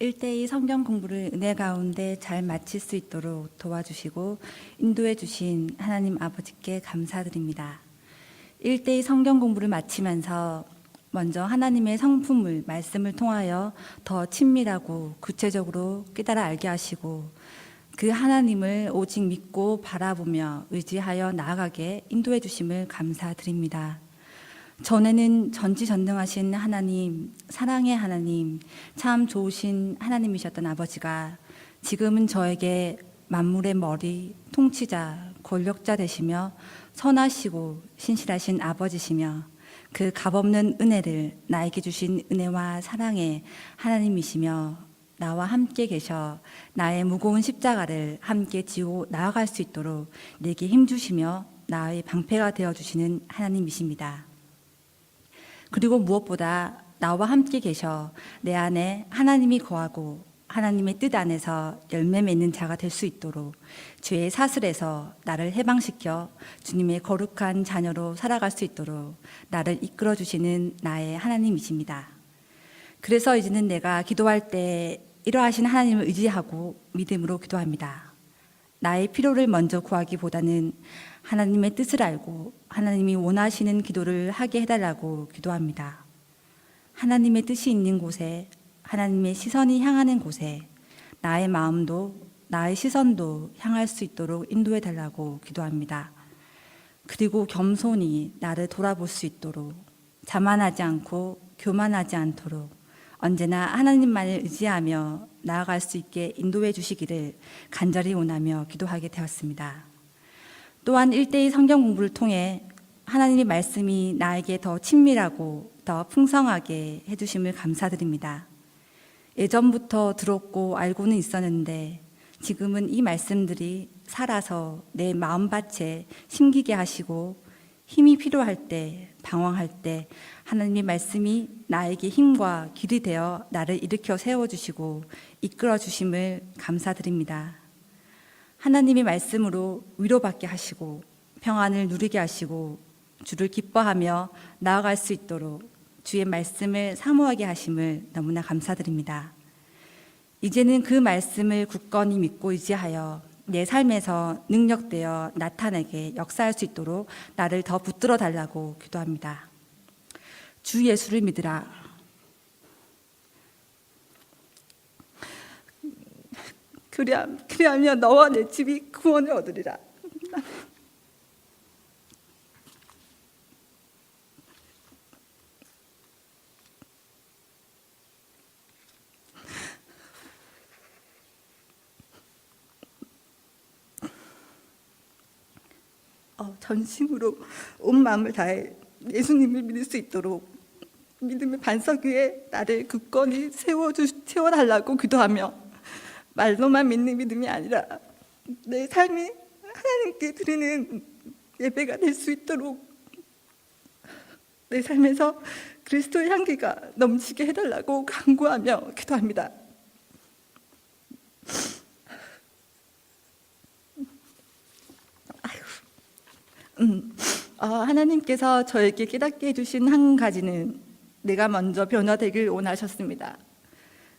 일대이 성경 공부를 은혜 가운데 잘 마칠 수 있도록 도와주시고 인도해 주신 하나님 아버지께 감사드립니다. 일대이 성경 공부를 마치면서 먼저 하나님의 성품을 말씀을 통하여 더 친밀하고 구체적으로 깨달아 알게 하시고 그 하나님을 오직 믿고 바라보며 의지하여 나아가게 인도해 주심을 감사드립니다. 전에는 전지전능하신 하나님, 사랑의 하나님, 참 좋으신 하나님이셨던 아버지가 지금은 저에게 만물의 머리, 통치자, 권력자 되시며 선하시고 신실하신 아버지시며 그 값없는 은혜를 나에게 주신 은혜와 사랑의 하나님이시며 나와 함께 계셔 나의 무거운 십자가를 함께 지고 나아갈 수 있도록 내게 힘주시며 나의 방패가 되어 주시는 하나님이십니다. 그리고 무엇보다 나와 함께 계셔 내 안에 하나님이 거하고 하나님의 뜻 안에서 열매 맺는 자가 될 수 있도록 죄의 사슬에서 나를 해방시켜 주님의 거룩한 자녀로 살아갈 수 있도록 나를 이끌어 주시는 나의 하나님이십니다. 그래서 이제는 내가 기도할 때 이러하신 하나님을 의지하고 믿음으로 기도합니다. 나의 필요를 먼저 구하기보다는 하나님의 뜻을 알고 하나님이 원하시는 기도를 하게 해달라고 기도합니다. 하나님의 뜻이 있는 곳에 하나님의 시선이 향하는 곳에 나의 마음도 나의 시선도 향할 수 있도록 인도해 달라고 기도합니다. 그리고 겸손히 나를 돌아볼 수 있도록 자만하지 않고 교만하지 않도록 언제나 하나님만을 의지하며 나아갈 수 있게 인도해 주시기를 간절히 원하며 기도하게 되었습니다. 또한 일대의 성경 공부를 통해 하나님의 말씀이 나에게 더 친밀하고 더 풍성하게 해주심을 감사드립니다. 예전부터 들었고 알고는 있었는데 지금은 이 말씀들이 살아서 내 마음밭에 심기게 하시고 힘이 필요할 때, 방황할 때 하나님의 말씀이 나에게 힘과 길이 되어 나를 일으켜 세워주시고 이끌어 주심을 감사드립니다. 하나님의 말씀으로 위로받게 하시고 평안을 누리게 하시고 주를 기뻐하며 나아갈 수 있도록 주의 말씀을 사모하게 하심을 너무나 감사드립니다. 이제는 그 말씀을 굳건히 믿고 의지하여 내 삶에서 능력되어 나타내게 역사할 수 있도록 나를 더 붙들어 달라고 기도합니다. 주 예수를 믿으라. 그리하, 그리하며 너와 내 집이 구원을 얻으리라. 어, 전심으로 온 마음을 다해 예수님을 믿을 수 있도록 믿음의 반석 위에 나를 굳건히 세워주, 세워달라고 기도하며 말로만 믿는 믿음이 아니라 내 삶이 하나님께 드리는 예배가 될 수 있도록 내 삶에서 그리스도의 향기가 넘치게 해달라고 간구하며 기도합니다. 음, 어, 하나님께서 저에게 깨닫게 해주신 한 가지는 내가 먼저 변화되길 원하셨습니다.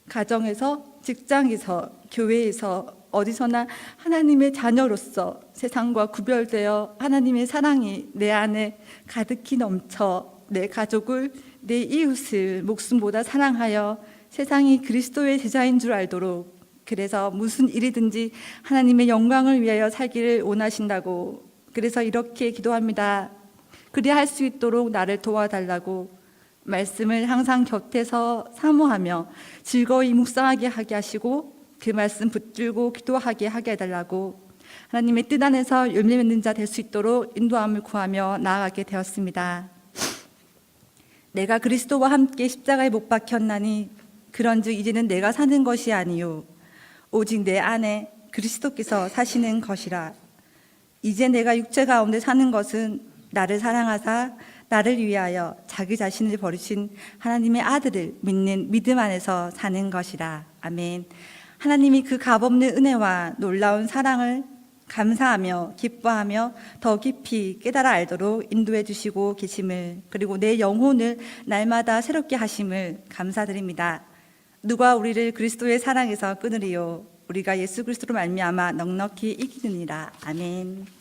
가정에서, 직장에서, 교회에서, 어디서나 하나님의 자녀로서 세상과 구별되어 하나님의 사랑이 내 안에 가득히 넘쳐 내 가족을, 내 이웃을 목숨보다 사랑하여 세상이 그리스도의 제자인 줄 알도록 그래서 무슨 일이든지 하나님의 영광을 위하여 살기를 원하신다고 그래서 이렇게 기도합니다. 그리 할 수 있도록 나를 도와달라고 말씀을 항상 곁에서 사모하며 즐거이 묵상하게 하게 하시고 그 말씀 붙들고 기도하게 하게 해달라고 하나님의 뜻 안에서 열매 맺는 자 될 수 있도록 인도함을 구하며 나아가게 되었습니다. 내가 그리스도와 함께 십자가에 못 박혔나니 그런즉 이제는 내가 사는 것이 아니요 오직 내 안에 그리스도께서 사시는 것이라 이제 내가 육체 가운데 사는 것은 나를 사랑하사 나를 위하여 자기 자신을 버리신 하나님의 아들을 믿는 믿음 안에서 사는 것이라. 아멘. 하나님이 그 값없는 은혜와 놀라운 사랑을 감사하며 기뻐하며 더 깊이 깨달아 알도록 인도해 주시고 계심을 그리고 내 영혼을 날마다 새롭게 하심을 감사드립니다. 누가 우리를 그리스도의 사랑에서 끊으리요 우리가 예수 그리스도로 말미암아 넉넉히 이기느니라 아멘.